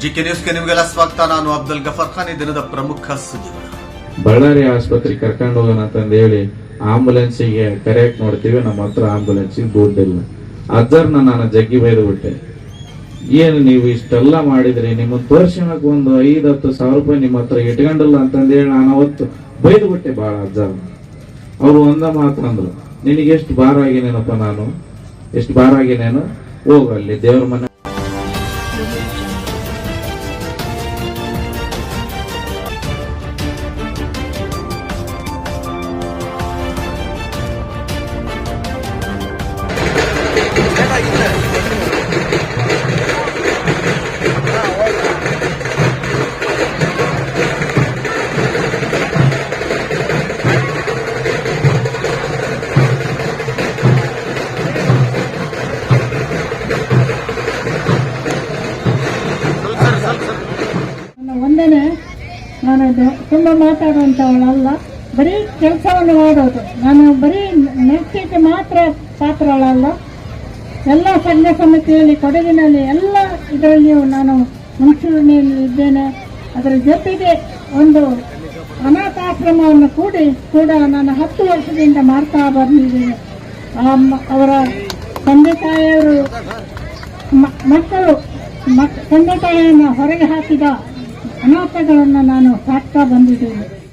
GK ನ್ಯೂಸ್ಗೆ ನಿಮಗೆಲ್ಲ ಸ್ವಾಗತ. ನಾನು ಅಬ್ದುಲ್ ಗಫರ್ ಖಾನ್, ಈ ದಿನದ ಪ್ರಮುಖ ಸುದ್ದಿಗಳು ಬಳ್ಳಾರಿ ಆಸ್ಪತ್ರೆಗೆ ಕರ್ಕೊಂಡು ಹೋಗೋಣ ಅಂತಂದು ಹೇಳಿ ಆಂಬುಲೆನ್ಸಿಗೆ ಕರೆಕ್ಟ್ ನೋಡ್ತೀವಿ, ನಮ್ಮ ಹತ್ರ ಆಂಬುಲೆನ್ಸಿಗೆ ದುಡ್ಡಿಲ್ಲ ಅಜ್ಜರ್ನ ನಾನು ಜಗ್ಗಿ ಬೈದು ಬಿಟ್ಟೆ. ಏನು ನೀವು ಇಷ್ಟೆಲ್ಲ ಮಾಡಿದ್ರಿ? ನಿಮ್ಮ ತೋರ್ಸಣಕ್ ಒಂದು ಐದ್ ಹತ್ತು ಸಾವಿರ ರೂಪಾಯಿ ನಿಮ್ಮ ಹತ್ರ ಇಟ್ಕೊಂಡಿಲ್ಲ ಅಂತಂದು ಹೇಳಿ ನಾನು ಅವತ್ತು ಬೈದು ಬಿಟ್ಟೆ ಬಾಳ ಅಜ್ಜ ಅವರು ಒಂದ ಮಾತಂದ್ರು ನಿನಗೆ ಎಷ್ಟು ಭಾರ ಆಗಿನೇನಪ್ಪ ನಾನು? ಎಷ್ಟು ಭಾರ ಆಗಿನೇನು ಹೋಗು ಅಲ್ಲಿ ದೇವ್ರ ಮನೆ ಇದು ತುಂಬ ಮಾತಾಡುವಂಥವಳಲ್ಲ ಬರೀ ಕೆಲಸವನ್ನು ಮಾಡೋದು ನಾನು ಬರೀ ನೃತ್ಯಕ್ಕೆ ಮಾತ್ರ ಪಾತ್ರವಳಲ್ಲ ಎಲ್ಲ ಸಂಘ ಸಮಿತಿಯಲ್ಲಿ, ಕೊಡಗಿನಲ್ಲಿ ಎಲ್ಲ ಇದರಲ್ಲಿಯೂ ನಾನು ಮುಂಚೂಣಿಯಲ್ಲಿ ಇದ್ದೇನೆ. ಅದರ ಜೊತೆಗೆ ಒಂದು ಅನಾಥಾಶ್ರಮವನ್ನು ಕೂಡಿ ಕೂಡ ನಾನು ಹತ್ತು ವರ್ಷದಿಂದ ಮಾಡ್ತಾ ಬಂದಿದ್ದೇನೆ. ಅವರ ತಂದೆ ತಾಯಿಯವರು ಮಕ್ಕಳು, ಮಕ್, ತಂದೆ ತಾಯಿಯನ್ನು ಹೊರಗೆ ಹಾಕಿದ ಅನಾಥಗಳನ್ನು ನಾನು ಸಾಕ್ತಾ ಬಂದಿದ್ದೇನೆ.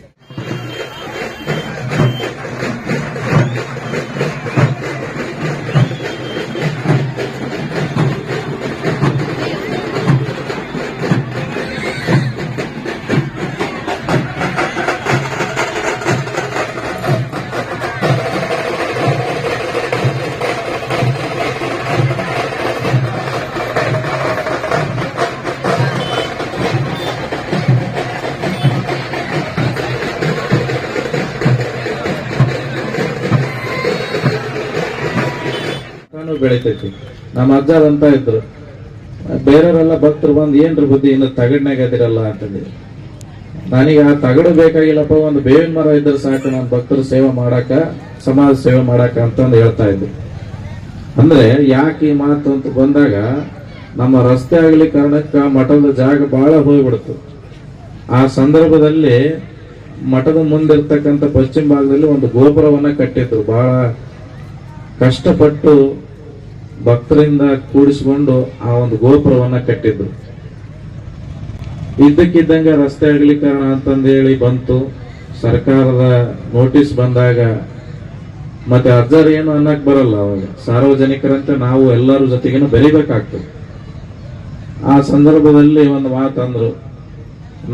ಬೆಳಿತೈತಿ. ನಮ್ಮ ಅಜ್ಜಾರ್ ಅಂತ ಇದ್ರು. ಬೇರೆಯವರೆಲ್ಲ ಭಕ್ತರು ಬಂದು ಏನ್ರ ಬುದ್ಧಿ, ಇನ್ನು ತಗಡ್ನಾಗ ಅದಿರಲ್ಲ ಅಂತಂದ್ರೆ ನನಗೆ ಆ ತಗಡು ಬೇಕಾಗಿಲ್ಲಪ್ಪ, ಒಂದು ಬೇವಿನ ಮರ ಇದ್ರೆ ಸಾಕು, ನಾನು ಭಕ್ತರು ಸೇವೆ ಮಾಡಾಕ, ಸಮಾಜ ಸೇವೆ ಮಾಡಾಕ ಅಂತಂದು ಹೇಳ್ತಾ ಇದ್ದೆ. ಅಂದ್ರೆ ಯಾಕೆ ಈ ಮಾತು ಅಂತ ಬಂದಾಗ, ನಮ್ಮ ರಸ್ತೆ ಆಗಲಿ ಕಾರಣಕ್ಕೆ ಮಠದ ಜಾಗ ಬಹಳ ಹೋಗ್ಬಿಡ್ತು. ಆ ಸಂದರ್ಭದಲ್ಲಿ ಮಠದ ಮುಂದಿರ್ತಕ್ಕಂಥ ಪಶ್ಚಿಮ ಭಾಗದಲ್ಲಿ ಒಂದು ಗೋಪುರವನ್ನ ಕಟ್ಟಿದ್ರು. ಬಹಳ ಕಷ್ಟಪಟ್ಟು ಭಕ್ತರಿಂದ ಕೂಡಿಸಿಕೊಂಡು ಆ ಒಂದು ಗೋಪುರವನ್ನ ಕಟ್ಟಿದ್ರು. ಇದ್ದಕ್ಕಿದ್ದಂಗೆ ರಸ್ತೆ ಅಗಲೀಕರಣ ಅಂತಂದೇಳಿ ಬಂತು. ಸರ್ಕಾರದ ನೋಟಿಸ್ ಬಂದಾಗ ಮತ್ತೆ ಅರ್ಜರ್ ಏನು ಅನ್ನಕ್ ಬರಲ್ಲ ಅವಾಗ. ಸಾರ್ವಜನಿಕರಂತೆ ನಾವು ಎಲ್ಲರೂ ಜೊತೆಗೇನು ಬೆರಿಬೇಕಾಗ್ತದೆ. ಆ ಸಂದರ್ಭದಲ್ಲಿ ಒಂದು ಮಾತಂದ್ರು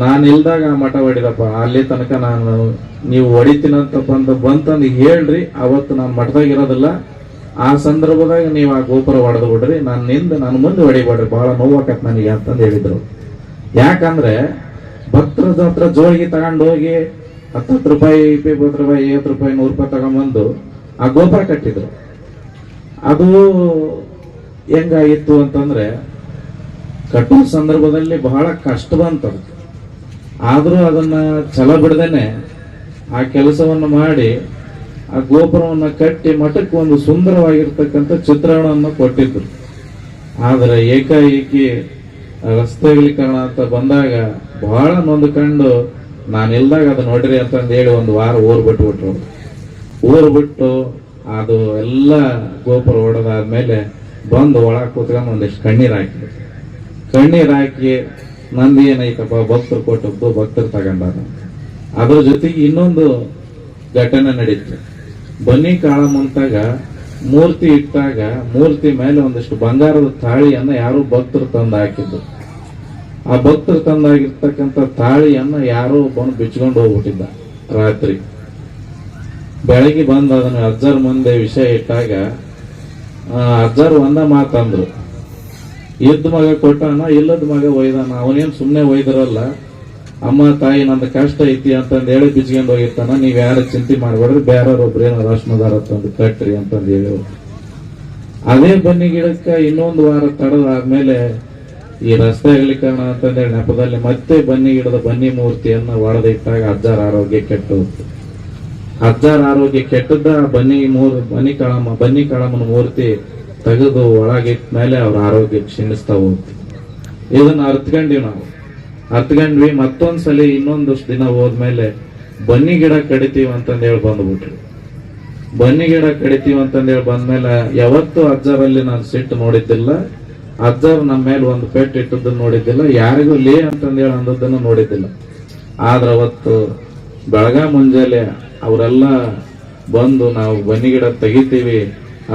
ನಾನು ಇಲ್ದಾಗ ಆ ಮಠ ಹೊಡಿದಪ್ಪ ಅಲ್ಲಿ ತನಕ ನಾನು ನೀವು ಹೊಡಿತೀನಂತ ಬಂದ ಬಂತಂದು ಹೇಳ್ರಿ, ಅವತ್ತು ನಾನು ಮಠದಾಗ ಇರೋದಿಲ್ಲ. ಆ ಸಂದರ್ಭದಾಗ ನೀವು ಆ ಗೋಪುರ ಹೊಡೆದು ಬಿಡ್ರಿ ನಾನು ನಿಂದ ನನ್ನ ಮುಂದೆ ಹೊಡಿಬೇಡ್ರಿ. ಬಹಳ ನೋವಾಕತ್ ನನಗೆ ಅಂತಂದು ಹೇಳಿದ್ರು. ಯಾಕಂದ್ರೆ ಭಕ್ತರ ಹತ್ರ ಜೋಳಿಗೆ ತಗೊಂಡು ಹೋಗಿ ಹತ್ತತ್ತು ರೂಪಾಯಿ, ಇಪ್ಪತ್ತು ರೂಪಾಯಿ, ಐವತ್ತು ರೂಪಾಯಿ, ನೂರು ರೂಪಾಯಿ ತಗೊಂಬಂದು ಆ ಗೋಪುರ ಕಟ್ಟಿದ್ರು. ಅದು ಹೆಂಗಾಗಿತ್ತು ಅಂತಂದ್ರೆ ಕಟ್ಟುವ ಸಂದರ್ಭದಲ್ಲಿ ಬಹಳ ಕಷ್ಟ ಬಂತು ಆದರೂ ಅದನ್ನ ಛಲ ಬಿಡದೇನೆ ಆ ಕೆಲಸವನ್ನು ಮಾಡಿ ಆ ಗೋಪುರವನ್ನು ಕಟ್ಟಿ ಮಠಕ್ಕೆ ಒಂದು ಸುಂದರವಾಗಿರ್ತಕ್ಕಂಥ ಚಿತ್ರಣವನ್ನು ಕೊಟ್ಟಿದ್ರು. ಆದರೆ ಏಕಾಏಕಿ ರಸ್ತೆ ಅಗಲೀಕರಣ ಅಂತ ಬಂದಾಗ ಬಹಳ ನೊಂದ್ಕೊಂಡು ನಾನು ಇಲ್ದಾಗ ಅದು ನೋಡ್ರಿ ಅಂತಂದು ಹೇಳಿ ಒಂದು ವಾರ ಊರು ಬಿಟ್ಟು ಬಿಟ್ರು ಊರ್ ಬಿಟ್ಟು ಅದು ಎಲ್ಲ ಗೋಪುರ ಹೊಡೆದಾದ್ಮೇಲೆ ಬಂದು ಒಳಗೆ ಕೂತ್ಕೊಂಡು ಒಂದಿಷ್ಟು ಕಣ್ಣೀರ್ ಹಾಕಿದ್ರು. ಕಣ್ಣೀರು ಹಾಕಿ ನಂದು ಏನೈತಪ್ಪ ಭಕ್ತರು ಕೊಟ್ಟದ್ದು ಭಕ್ತರು ತಗೊಂಡಾರ. ಅದ್ರ ಜೊತೆಗೆ ಇನ್ನೊಂದು ಘಟನೆ ನಡೀತು. ಬನ್ನಿ ಕಾಳ ಮುಂತಾಗ ಮೂರ್ತಿ ಇಟ್ಟಾಗ, ಮೂರ್ತಿ ಮೇಲೆ ಒಂದಿಷ್ಟು ಬಂಗಾರದ ತಾಳಿಯನ್ನ ಯಾರು ಭಕ್ತರು ತಂದು ಹಾಕಿದ್ರು ಆ ಭಕ್ತರು ತಂದಾಗಿರ್ತಕ್ಕಂಥ ತಾಳಿಯನ್ನ ಯಾರೋ ಒಬ್ಬನು ಬಿಚ್ಕೊಂಡು ಹೋಗ್ಬಿಟ್ಟಿದ್ದ ರಾತ್ರಿ. ಬೆಳಗ್ಗೆ ಬಂದು ಅದನ್ನ ಅಜ್ಜರ್ ಮುಂದೆ ವಿಷಯ ಇಟ್ಟಾಗ ಅಜ್ಜರ್ ಒಂದ ಮಾತಂದ್ರು ಇದ್ದ ಮಗ ಕೊಟ್ಟಾನ, ಇಲ್ಲದ ಮಗ ಒಯ್ದಾನ, ಅವನೇನ್ ಸುಮ್ಮನೆ ಒಯ್ದಿರಲ್ಲ ಅಮ್ಮ, ತಾಯಿ ನನ್ನ ಕಷ್ಟ ಐತಿ ಅಂತಂದ್ ಹೇಳಿ ಬಿಚ್ಕೊಂಡು ಹೋಗಿರ್ತಾನ. ನೀವ್ ಯಾರು ಚಿಂತೆ ಮಾಡ್ಬೇಡ್ರಿ ಬೇರೆಯವ್ರ ಒಬ್ರು ಏನೋ ರಾಷ್ಟ್ರದಾರ ತಂದು ಕಟ್ರಿ ಅಂತಂದ್ ಹೇಳಿ ಅದೇ ಬನ್ನಿ ಗಿಡಕ್ಕ ಇನ್ನೊಂದು ವಾರ ತಡದಾದ್ಮೇಲೆ ಈ ರಸ್ತೆ ಅಗಲೀಕರಣ ಅಂತಂದೇಳಿ ನೆಪದಲ್ಲಿ ಮತ್ತೆ ಬನ್ನಿ ಗಿಡದ ಬನ್ನಿ ಮೂರ್ತಿಯನ್ನ ಒಡೆದಿಟ್ಟಾಗ ಅಜ್ಜಾರ ಆರೋಗ್ಯ ಕೆಟ್ಟು ಅಜ್ಜಾರ ಆರೋಗ್ಯ ಕೆಟ್ಟದ್ದ ಬನ್ನಿ ಮೂರ್, ಬನ್ನಿ ಕಾಳಮ್ಮ ಬನ್ನಿ ಕಾಳಮ್ಮನ ಮೂರ್ತಿ ತೆಗೆದು ಒಳಗಿಟ್ಟ ಮೇಲೆ ಅವ್ರ ಆರೋಗ್ಯ ಕ್ಷೀಣಿಸ್ತಾ ಹೋಗ್ತು ಇದನ್ನ ಅರ್ತ್ಕೊಂಡಿವಿ ನಾವು. ಅರ್ತ್ಕೊಂಡ್ವಿ ಮತ್ತೊಂದ್ಸಲಿ ಇನ್ನೊಂದಷ್ಟು ದಿನ ಹೋದ್ಮೇಲೆ ಬನ್ನಿ ಗಿಡ ಕಡಿತೀವಿ ಅಂತಂದು ಹೇಳಿ ಬಂದ್ಬಿಟ್ರು. ಬನ್ನಿ ಗಿಡ ಕಡಿತೀವಿ ಅಂತಂದು ಹೇಳಿ ಬಂದ್ಮೇಲೆ ಯಾವತ್ತು ಅಜ್ಜರಲ್ಲಿ ನಾನು ಸಿಟ್ಟು ನೋಡಿದ್ದಿಲ್ಲ. ಅಜ್ಜರ್ ನಮ್ಮ ಮೇಲೆ ಒಂದು ಪೆಟ್ಟು ಇಟ್ಟದ್ದು ನೋಡಿದ್ದಿಲ್ಲ. ಯಾರಿಗೂ ಲೇ ಅಂತಂದೇಳಿ ಅಂದದ್ದನ್ನು ನೋಡಿದ್ದಿಲ್ಲ. ಆದ್ರೆ ಅವತ್ತು ಬೆಳಗ ಮುಂಜಾನೆ ಅವರೆಲ್ಲ ಬಂದು ನಾವು ಬನ್ನಿ ಗಿಡ ತೆಗಿತೀವಿ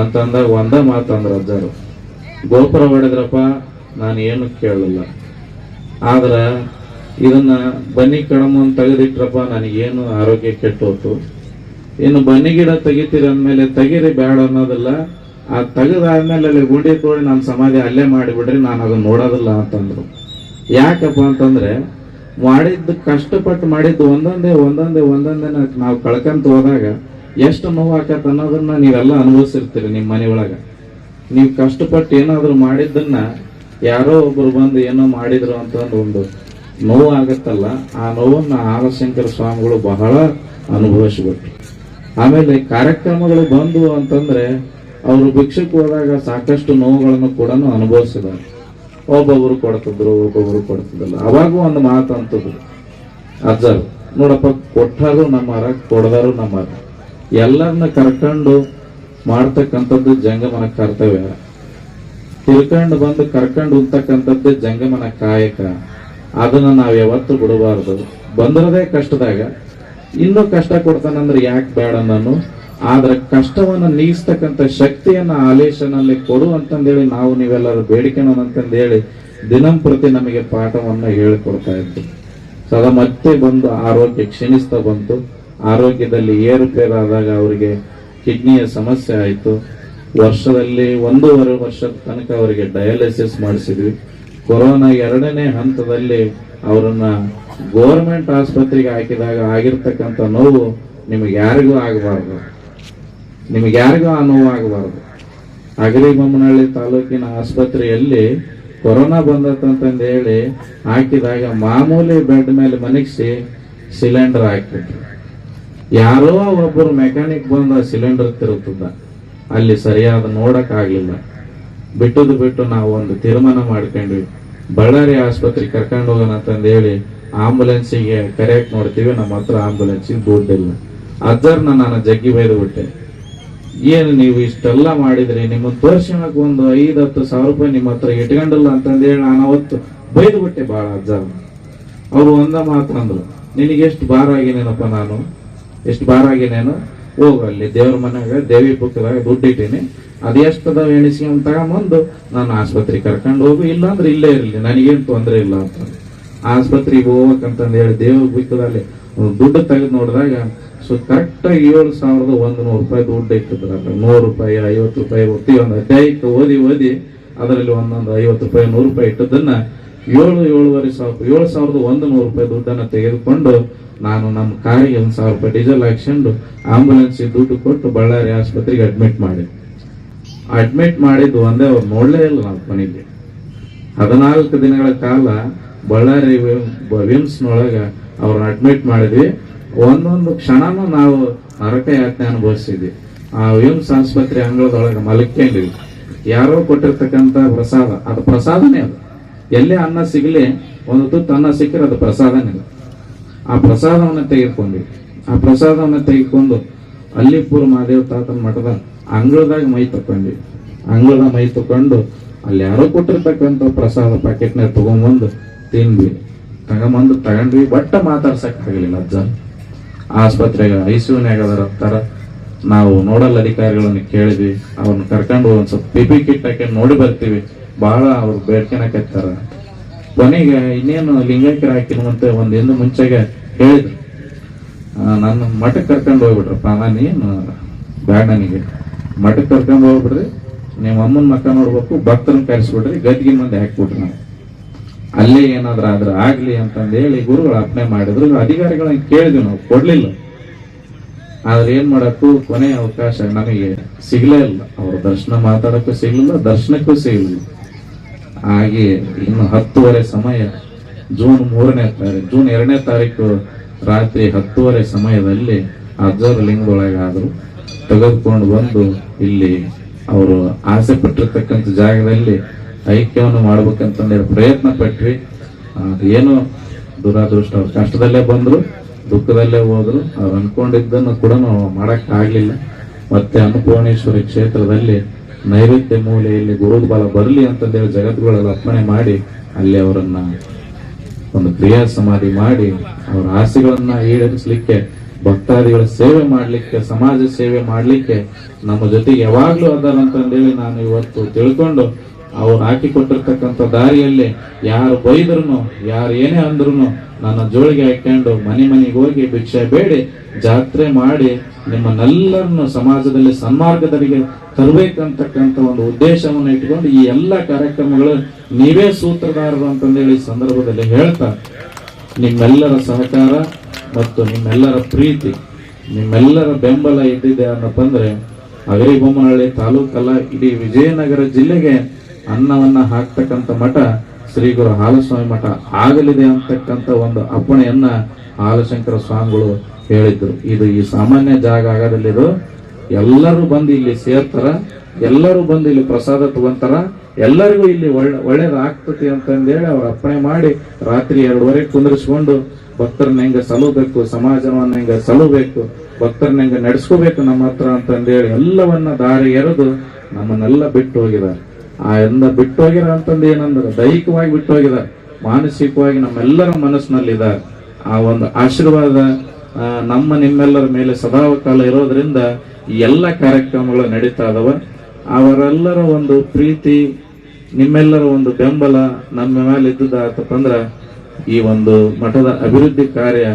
ಅಂತಂದಾಗ ಒಂದ ಮಾತಂದ್ರ ಅಜ್ಜರು. ಗೋಪುರ ಹೊಡೆದ್ರಪ್ಪ ನಾನು ಏನು ಕೇಳಲಿಲ್ಲ. ಆದ್ರ ಇದನ್ನ ಬನ್ನಿ ಕಡಮನ್ ತೆಗೆದಿಟ್ರಪ್ಪ, ನನಗೇನು ಆರೋಗ್ಯ ಕೆಟ್ಟೋತು ಇನ್ನು ಬನ್ನಿ ಗಿಡ ತೆಗಿತೀರಿ ಅಂದ್ಮೇಲೆ ತೆಗೀರಿ ಬೇಡ ಅನ್ನೋದಿಲ್ಲ. ಆ ತೆಗೆದಾದ್ಮೇಲೆ ಅಲ್ಲಿ ಗುಂಡಿ ತೋಡಿ ನನ್ನ ಸಮಾಧಿ ಅಲ್ಲೇ ಮಾಡಿಬಿಡ್ರಿ, ನಾನು ಅದನ್ನ ನೋಡೋದಿಲ್ಲ ಅಂತಂದ್ರು. ಯಾಕಪ್ಪ ಅಂತಂದ್ರೆ ಮಾಡಿದ್ದು ಕಷ್ಟಪಟ್ಟು ಮಾಡಿದ್ದು ಒಂದೊಂದೇ ಒಂದೊಂದೇ ಒಂದೊಂದೇ ನಾವು ಕಳ್ಕಂತ ಹೋದಾಗ ಎಷ್ಟು ನೋವು ಆಕತ್ ಅನ್ನೋದನ್ನ ನೀವೆಲ್ಲ ಅನುಭವಿಸಿರ್ತೀರಿ ನಿಮ್ಮ ಮನೆಯೊಳಗ ನೀವು ಕಷ್ಟಪಟ್ಟು ಏನಾದರೂ ಮಾಡಿದ್ದನ್ನ ಯಾರೋ ಒಬ್ರು ಬಂದು ಏನೋ ಮಾಡಿದ್ರು ಅಂತಂದು ಒಂದು ನೋವು ಆಗತ್ತಲ್ಲ ಆ ನೋವನ್ನ ಆರಶಂಕರ ಸ್ವಾಮಿಗಳು ಬಹಳ ಅನುಭವಿಸ್ಬಿಟ್ರು. ಆಮೇಲೆ ಕಾರ್ಯಕ್ರಮಗಳು ಬಂದು ಅಂತಂದ್ರೆ ಅವರು ಭಿಕ್ಷಕ್ಕೆ ಹೋದಾಗ ಸಾಕಷ್ಟು ನೋವುಗಳನ್ನು ಕೂಡ ಅನುಭವಿಸಿದ್ದಾರೆ. ಒಬ್ಬೊಬ್ರು ಕೊಡ್ತಿದ್ರು, ಒಬ್ಬೊಬ್ರು ಕೊಡ್ತಿದ್ದಿಲ್ಲ. ಅವಾಗೂ ಒಂದು ಮಾತು ಅಂತದ್ರು ಅಜ್ಜರು, ನೋಡಪ್ಪ ಕೊಟ್ಟಾರು ನಮ್ಮರ ಕೊಡದಾರು ನಮ್ಮರ ಎಲ್ಲರನ್ನ ಕರ್ಕೊಂಡು ಮಾಡ್ತಕ್ಕಂಥದ್ದು ಜಂಗಮನ ಕರ್ತವ್ಯ. ತಿಳ್ಕೊಂಡು ಬಂದು ಕರ್ಕೊಂಡು ಉಂತಕ್ಕಂಥದ್ದೇ ಜಂಗಮನ ಕಾಯಕ. ಅದನ್ನ ನಾವು ಯಾವತ್ತೂ ಬಿಡಬಾರ್ದು. ಬಂದಿರೋದೇ ಕಷ್ಟದಾಗ. ಇನ್ನೂ ಕಷ್ಟ ಕೊಡ್ತಾನಂದ್ರೆ ಯಾಕೆ ಬೇಡ ನಾನು? ಆದ್ರೆ ಕಷ್ಟವನ್ನ ನೀಗಿಸ್ತಕ್ಕಂಥ ಶಕ್ತಿಯನ್ನ ಆಲೇಶನಲ್ಲಿ ಕೊಡು ಅಂತಂದೇಳಿ ನಾವು ನೀವೆಲ್ಲರೂ ಬೇಡಿಕೆನ ಅಂತಂದೇಳಿ ದಿನಂಪ್ರತಿ ನಮಗೆ ಪಾಠವನ್ನ ಹೇಳಿಕೊಡ್ತಾ ಇದ್ದು ಸದಾ ಮತ್ತೆ ಬಂದು ಆರೋಗ್ಯ ಕ್ಷೀಣಿಸ್ತಾ ಬಂತು. ಆರೋಗ್ಯದಲ್ಲಿ ಏರುಪೇರಾದಾಗ ಅವರಿಗೆ ಕಿಡ್ನಿಯ ಸಮಸ್ಯೆ ಆಯಿತು. ವರ್ಷದಲ್ಲಿ ಒಂದೂವರೆ ವರ್ಷದ ತನಕ ಅವರಿಗೆ ಡಯಾಲಿಸಿಸ್ ಮಾಡಿಸಿದ್ವಿ. ಕೊರೋನಾ ಎರಡನೇ ಹಂತದಲ್ಲಿ ಅವರನ್ನ ಗೋರ್ಮೆಂಟ್ ಆಸ್ಪತ್ರೆಗೆ ಹಾಕಿದಾಗ ಆಗಿರ್ತಕ್ಕಂಥ ನೋವು ನಿಮಗೆ ಯಾರಿಗೂ ಆಗಬಾರ್ದು. ನಿಮಗೆ ಯಾರಿಗೂ ಆ ನೋವು ಆಗಬಾರ್ದು. ಅಗರಿಬೊಮ್ಮನಹಳ್ಳಿ ತಾಲೂಕಿನ ಆಸ್ಪತ್ರೆಯಲ್ಲಿ ಕೊರೋನಾ ಬಂದತ್ತಂತಂದು ಹೇಳಿ ಹಾಕಿದಾಗ ಮಾಮೂಲಿ ಬೆಡ್ ಮೇಲೆ ಮನಗಿಸಿ ಸಿಲಿಂಡರ್ ಹಾಕಿಬಿಟ್ರು ಯಾರೋ ಒಬ್ಬರು ಮೆಕ್ಯಾನಿಕ್ ಬಂದ ಸಿಲಿಂಡರ್ ತಿರುಗ್ತಿದ್ದ. ಅಲ್ಲಿ ಸರಿಯಾದ ನೋಡಕ್ ಆಗ್ಲಿಲ್ಲ ಬಿಟ್ಟದ್ದು ಬಿಟ್ಟು ನಾವು ಒಂದು ತೀರ್ಮಾನ ಮಾಡ್ಕೊಂಡ್ವಿ ಬಳ್ಳಾರಿ ಆಸ್ಪತ್ರೆಗೆ ಕರ್ಕೊಂಡು ಹೋಗೋಣ ಅಂತಂದು ಹೇಳಿ ಆಂಬುಲೆನ್ಸಿಗೆ ಕರೆಕ್ಟ್ ನೋಡ್ತೀವಿ, ನಮ್ಮ ಹತ್ರ ಆಂಬುಲೆನ್ಸಿಗೆ ದುಡ್ಡಿಲ್ಲ ಅಜ್ಜರ್ನ ನಾನು ಜಗ್ಗಿ ಬೈದು ಬಿಟ್ಟೆ. ಏನು ನೀವು ಇಷ್ಟೆಲ್ಲ ಮಾಡಿದ್ರಿ ನಿಮ್ಮ ದರ್ಶನಕ್ಕೆ ಒಂದು ಐದು ಹತ್ತು ಸಾವಿರ ರೂಪಾಯಿ ನಿಮ್ಮ ಹತ್ರ ಇಟ್ಕೊಂಡಿಲ್ಲ ಅಂತಂದು ಹೇಳಿ ನಾನು ಅವತ್ತು ಬೈದು ಬಿಟ್ಟೆ ಭಾಳ ಅಜ್ಜರ್ನ. ಅವರು ಒಂದ ಮಾತ್ರ ಅಂದ್ರು, ನಿನಗೆ ಎಷ್ಟು ಭಾರ ಆಗಿನೇನಪ್ಪ ನಾನು? ಎಷ್ಟು ಭಾರ ಆಗಿನೇನು ಹೋಗು ಅಲ್ಲಿ ದೇವ್ರ ಮನೆಯಾಗ ದೇವಿ ಪುಕ್ಕದಾಗ ದುಡ್ಡು ಇಟ್ಟೀನಿ ಅದು ಎಷ್ಟು ಎಣಿಸಿ ಅಂತ ತಗೊಂಬಂದು ನಾನು ಆಸ್ಪತ್ರೆಗೆ ಕರ್ಕೊಂಡು ಹೋಗು. ಇಲ್ಲಾಂದ್ರೆ ಇಲ್ಲೇ ಇರಲಿ, ನನಗೇನು ತೊಂದರೆ ಇಲ್ಲ ಅಂತ. ಆಸ್ಪತ್ರೆಗೆ ಹೋಗ್ಬೇಕಂತಂದು ಹೇಳಿ ದೇವ್ರ ಬುಕ್ಕದಲ್ಲಿ ದುಡ್ಡು ತೆಗೆದು ನೋಡಿದಾಗ ಸೊ ಕರೆಕ್ಟಾಗಿ ಏಳು ಸಾವಿರದ ಒಂದು ನೂರು ರೂಪಾಯಿ ದುಡ್ಡು ಇಟ್ಟಿದ್ರಲ್ಲ ನೂರು ರೂಪಾಯಿ, ಐವತ್ತು ರೂಪಾಯಿ ಒಂದು ಅಧ್ಯಾಯಕ್ಕೆ ಓದಿ ಓದಿ ಅದರಲ್ಲಿ ಒಂದೊಂದು ಐವತ್ತು ರೂಪಾಯಿ, ನೂರು ರೂಪಾಯಿ ಇಟ್ಟದನ್ನ ಏಳು, ಏಳುವರೆ ಸಾವಿರ ಏಳು ಸಾವಿರದ ಒಂದು ನೂರು ರೂಪಾಯಿ ದುಡ್ಡನ್ನ ತೆಗೆದುಕೊಂಡು ನಾನು ನಮ್ಮ ಕಾರಿಗೆ ಒಂದು ಸಾವಿರ ರೂಪಾಯಿ ಡೀಸೆಲ್ ಹಾಕ್ಸ್ಕೊಂಡು ಆಂಬುಲೆನ್ಸ್ ದುಡ್ಡು ಕೊಟ್ಟು ಬಳ್ಳಾರಿ ಆಸ್ಪತ್ರೆಗೆ ಅಡ್ಮಿಟ್ ಮಾಡಿ ಅಡ್ಮಿಟ್ ಮಾಡಿದ್ದು ಒಂದೇ ಅವ್ರು ನೋಡ್ಲೇ ಇಲ್ಲ ನಾವು ಮನೆಗೆ. ಹದಿನಾಲ್ಕು ದಿನಗಳ ಕಾಲ ಬಳ್ಳಾರಿ ವಿಮ್ಸ್ನೊಳಗೆ ಅವ್ರನ್ನ ಅಡ್ಮಿಟ್ ಮಾಡಿದ್ವಿ. ಒಂದೊಂದು ಕ್ಷಣನೂ ನಾವು ನರಕ ಯಾತನೆ ಅನುಭವಿಸಿದ್ವಿ. ಆ ವಿಮ್ಸ್ ಆಸ್ಪತ್ರೆ ಅಂಗಳದೊಳಗೆ ಮಲಕ್ಕೊಂಡಿವಿ ಯಾರೋ ಕೊಟ್ಟಿರ್ತಕ್ಕಂಥ ಪ್ರಸಾದ, ಅದು ಪ್ರಸಾದನೇ ಅದು. ಎಲ್ಲೇ ಅನ್ನ ಸಿಗಲಿ, ಒಂದು ತುತ್ತು ಅನ್ನ ಸಿಕ್ಕರೆ ಅದು ಪ್ರಸಾದನಿಲ್ಲ. ಆ ಪ್ರಸಾದವನ್ನ ತೆಗೆದುಕೊಂಡ್ವಿ. ಆ ಪ್ರಸಾದವನ್ನ ತೆಗೆದುಕೊಂಡು ಅಲ್ಲಿಪುರ ಮಹಾದೇವ ತಾತನ ಮಠದ ಅಂಗಳದಾಗ ಮೈ ತಕೊಂಡ್ವಿ ಅಂಗಳದ ಮೈ ತಕೊಂಡು ಅಲ್ಲಿ ಯಾರೋ ಕೊಟ್ಟಿರ್ತಕ್ಕಂಥ ಪ್ರಸಾದ ಪ್ಯಾಕೆಟ್ನಾಗ ತಗೊಂಬಂದು ತಿನ್ವಿ ತಗೊಂಬಂದು ತಗೊಂಡ್ವಿ. ಬಟ್ಟ ಮಾತಾಡ್ಸಕ್ ಆಗಲಿಲ್ಲ ಅಜ್ಜ ಆಸ್ಪತ್ರೆಗೆ ಐಸಿಯುನ್ಯಾಗ ಅದರ ಅಂತಾರ. ನಾವು ನೋಡಲ್ ಅಧಿಕಾರಿಗಳನ್ನು ಕೇಳಿದ್ವಿ. ಅವ್ರನ್ನ ಕರ್ಕೊಂಡು ಒಂದ್ ಸ್ವಲ್ಪ ಪಿ ಪಿ ಕಿಟ್ ಹಾಕಿ ನೋಡಿ ಬರ್ತೀವಿ. ಬಹಳ ಅವ್ರು ಬೇಡ್ಕೊಳಕತ್ತಾರ ಕೊನೆಗೆ ಇನ್ನೇನು ಲಿಂಗೈಕ್ಯರ ಹಾಕಿರುವಂತೆ ಒಂದು ಎಂದು ಮುಂಚೆಗೆ ಹೇಳಿದ್ರು. ನನ್ನ ಮಠಕ್ಕೆ ಕರ್ಕೊಂಡು ಹೋಗ್ಬಿಟ್ರಪ್ಪ, ನಾನು ಏನು ಬೇಡ ನನಗೆ. ಮಠಕ್ಕೆ ಕರ್ಕೊಂಡು ಹೋಗ್ಬಿಡ್ರಿ ನಿಮ್ಮ ಅಮ್ಮನ ಮಕ್ಕ ನೋಡ್ಬೇಕು, ಭಕ್ತರನ್ನ ಕರೆಸ್ಬಿಡ್ರಿ ಗದ್ಗಿ ಮುಂದೆ ಹಾಕ್ಬಿಟ್ರಿ ನಾವು. ಅಲ್ಲೇ ಏನಾದ್ರೂ ಆದ್ರೆ ಆಗ್ಲಿ ಅಂತಂದು ಹೇಳಿ ಗುರುಗಳು ಅಪ್ನೆ ಮಾಡಿದ್ರು. ಅಧಿಕಾರಿಗಳನ್ನ ಕೇಳಿದ್ವಿ ನಾವು, ಕೊಡ್ಲಿಲ್ಲ. ಆದ್ರೆ ಏನ್ ಮಾಡಕ್ಕೂ ಕೊನೆ ಅವಕಾಶ ನಮಗೆ ಸಿಗ್ಲೇ ಇಲ್ಲ. ಅವ್ರ ದರ್ಶನ ಮಾತಾಡಕ್ಕೂ ಸಿಗ್ಲಿಲ್ಲ, ದರ್ಶನಕ್ಕೂ ಸಿಗ್ಲಿಲ್ಲ. ಹಾಗೆ ಇನ್ನು ಹತ್ತುವರೆ ಸಮಯ ಜೂನ್ ಮೂರನೇ ತಾರೀಕು ಜೂನ್ ಎರಡನೇ ತಾರೀಕು ರಾತ್ರಿ ಹತ್ತುವರೆ ಸಮಯದಲ್ಲಿ ಅಜ್ಜರ ಲಿಂಗದೊಳಗಾದರು ತೆಗೆದುಕೊಂಡು ಬಂದು ಇಲ್ಲಿ ಅವರು ಆಸೆ ಪಟ್ಟಿರ್ತಕ್ಕಂಥ ಜಾಗದಲ್ಲಿ ಐಕ್ಯವನ್ನು ಮಾಡ್ಬೇಕಂತಂದೇಳಿ ಪ್ರಯತ್ನ ಪಟ್ವಿ. ಏನು ದುರಾದೃಷ್ಟ, ಅವ್ರು ಕಷ್ಟದಲ್ಲೇ ಬಂದರು, ದುಃಖದಲ್ಲೇ ಹೋದರು, ಅವ್ರು ಅಂದ್ಕೊಂಡಿದ್ದನ್ನು ಕೂಡ ಮಾಡೋಕ್ಕಾಗಲಿಲ್ಲ. ಮತ್ತೆ ಅನ್ನಪೂರ್ಣೇಶ್ವರಿ ಕ್ಷೇತ್ರದಲ್ಲಿ ನೈವೇದ್ಯ ಮೂಲೆಯಲ್ಲಿ ಗುರುದ ಬರಲಿ ಬರಲಿ ಅಂತಂದೇಳಿ ಜಗತ್ಗಳಲ್ಲಿ ಅರ್ಪಣೆ ಮಾಡಿ, ಅಲ್ಲಿ ಅವರನ್ನ ಒಂದು ಕ್ರಿಯಾ ಸಮಾಧಿ ಮಾಡಿ, ಅವರ ಆಸೆಗಳನ್ನ ಈಡೇರಿಸಲಿಕ್ಕೆ, ಭಕ್ತಾದಿಗಳ ಸೇವೆ ಮಾಡಲಿಕ್ಕೆ, ಸಮಾಜ ಸೇವೆ ಮಾಡಲಿಕ್ಕೆ ನಮ್ಮ ಜೊತೆಗೆ ಯಾವಾಗ್ಲೂ ಅದಾರಂತಂದೇಳಿ ನಾನು ಇವತ್ತು ತಿಳ್ಕೊಂಡು ಅವ್ರು ಹಾಕಿಕೊಟ್ಟಿರ್ತಕ್ಕಂಥ ದಾರಿಯಲ್ಲಿ ಯಾರು ಬೈದ್ರು ಯಾರು ಏನೇ ಅಂದ್ರು ನನ್ನ ಜೋಳಿಗೆ ಹಾಕೊಂಡು ಮನೆ ಮನೆಗೆ ಹೋಗಿ ಭಿಕ್ಷೆ ಬೇಡಿ, ಜಾತ್ರೆ ಮಾಡಿ ನಿಮ್ಮನ್ನೆಲ್ಲರನ್ನು ಸಮಾಜದಲ್ಲಿ ಸನ್ಮಾರ್ಗದರಿಗೆ ತರಬೇಕಂತಕ್ಕಂಥ ಒಂದು ಉದ್ದೇಶವನ್ನು ಇಟ್ಕೊಂಡು ಈ ಎಲ್ಲ ಕಾರ್ಯಕ್ರಮಗಳು ನೀವೇ ಸೂತ್ರಧಾರರು ಅಂತಂದೇಳಿ ಈ ಸಂದರ್ಭದಲ್ಲಿ ಹೇಳ್ತಾ, ನಿಮ್ಮೆಲ್ಲರ ಸಹಕಾರ ಮತ್ತು ನಿಮ್ಮೆಲ್ಲರ ಪ್ರೀತಿ, ನಿಮ್ಮೆಲ್ಲರ ಬೆಂಬಲ ಇದ್ದಿದೆ ಅನ್ನಪ್ಪ ಅಂದ್ರೆ ಅಗರಿಬೊಮ್ಮನಹಳ್ಳಿ ತಾಲೂಕಲ್ಲ ಇಡೀ ವಿಜಯನಗರ ಜಿಲ್ಲೆಗೆ ಅನ್ನವನ್ನ ಹಾಕ್ತಕ್ಕಂಥ ಮಠ ಶ್ರೀ ಗುರು ಹಾಲಸ್ವಾಮಿ ಮಠ ಆಗಲಿದೆ ಅಂತಕ್ಕಂಥ ಒಂದು ಅಪ್ಪಣೆಯನ್ನ ಹಾಲಶಂಕರ ಸ್ವಾಮಿಗಳು ಹೇಳಿದ್ರು. ಇದು ಈ ಸಾಮಾನ್ಯ ಜಾಗ ಆಗದಲ್ಲಿರೋ ಎಲ್ಲರೂ ಬಂದು ಇಲ್ಲಿ ಸೇರ್ತಾರ, ಎಲ್ಲರೂ ಬಂದು ಇಲ್ಲಿ ಪ್ರಸಾದ ತಗೊಂತಾರ, ಎಲ್ಲರಿಗೂ ಇಲ್ಲಿ ಒಳ್ಳೆ ಒಳ್ಳೇದಾಗ್ತತಿ ಅಂತಂದೇಳಿ ಅವ್ರ ಅಪ್ಪಣೆ ಮಾಡಿ ರಾತ್ರಿ ಎರಡುವರೆ ಕುಂದರ್ಸ್ಕೊಂಡು ಭಕ್ತರನ್ನ ಹೆಂಗ ಸಲುಬೇಕು, ಸಮಾಜವನ್ನ ಹೆಂಗ ಸಲುಬೇಕು, ಭಕ್ತರನ್ನ ಹೆಂಗ ನಡ್ಸ್ಕೋಬೇಕು ನಮ್ಮ ಹತ್ರ ಅಂತಂದೇಳಿ ಎಲ್ಲವನ್ನ ದಾರಿ ಎರೆದು ನಮ್ಮನ್ನೆಲ್ಲ ಬಿಟ್ಟು ಹೋಗಿದ್ದಾರೆ. ಆ ಬಿಟ್ಟು ಹೋಗಿರ ಅಂತಂದು ಏನಂದ್ರೆ ದೈಹಿಕವಾಗಿ ಬಿಟ್ಟು ಹೋಗಿದ್ದಾರೆ ಮಾನಸಿಕವಾಗಿ ನಮ್ಮೆಲ್ಲರ ಮನಸ್ಸಿನಲ್ಲಿದ್ದಾರೆ. ಆ ಒಂದು ಆಶೀರ್ವಾದ ನಮ್ಮ ನಿಮ್ಮೆಲ್ಲರ ಮೇಲೆ ಸದಾಕಾಲ ಇರೋದ್ರಿಂದ ಎಲ್ಲ ಕಾರ್ಯಕ್ರಮಗಳು ನಡೀತಾ ಇದಾವೆ. ಅವರೆಲ್ಲರ ಒಂದು ಪ್ರೀತಿ, ನಿಮ್ಮೆಲ್ಲರ ಒಂದು ಬೆಂಬಲ ನಮ್ಮ ಮೇಲೆ ಅಂದ್ರ ಈ ಒಂದು ಮಠದ ಅಭಿವೃದ್ಧಿ ಕಾರ್ಯ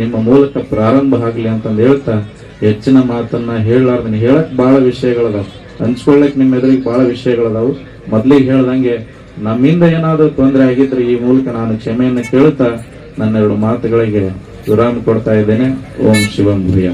ನಿಮ್ಮ ಮೂಲಕ ಪ್ರಾರಂಭ ಆಗಲಿ ಅಂತಂದು ಹೇಳ್ತಾ ಹೆಚ್ಚಿನ ಮಾತನ್ನ ಹೇಳಲಾರ್ದನ್ನ ಹೇಳಕ್ ಬಹಳ ವಿಷಯಗಳದಾವ. ಹಂಚ್ಕೊಳ್ಳಕ್ ನಿಮ್ಮ ಎದುರಿಗೆ ಬಹಳ ವಿಷಯಗಳದಾವು. ಮೊದ್ಲಿಗೆ ಹೇಳ್ದಂಗೆ, ನಮ್ಮಿಂದ ಏನಾದ್ರೂ ತೊಂದರೆ ಆಗಿದ್ರೆ ಈ ಮೂಲಕ ನಾನು ಕ್ಷಮೆಯನ್ನು ಕೇಳುತ್ತಾ ನನ್ನೆರಡು ಮಾತುಗಳಿಗೆ ವಿರಾಮ ಕೊಡ್ತಾ ಇದ್ದೇನೆ. ಓಂ ಶಿವಂ ಭೂಯ.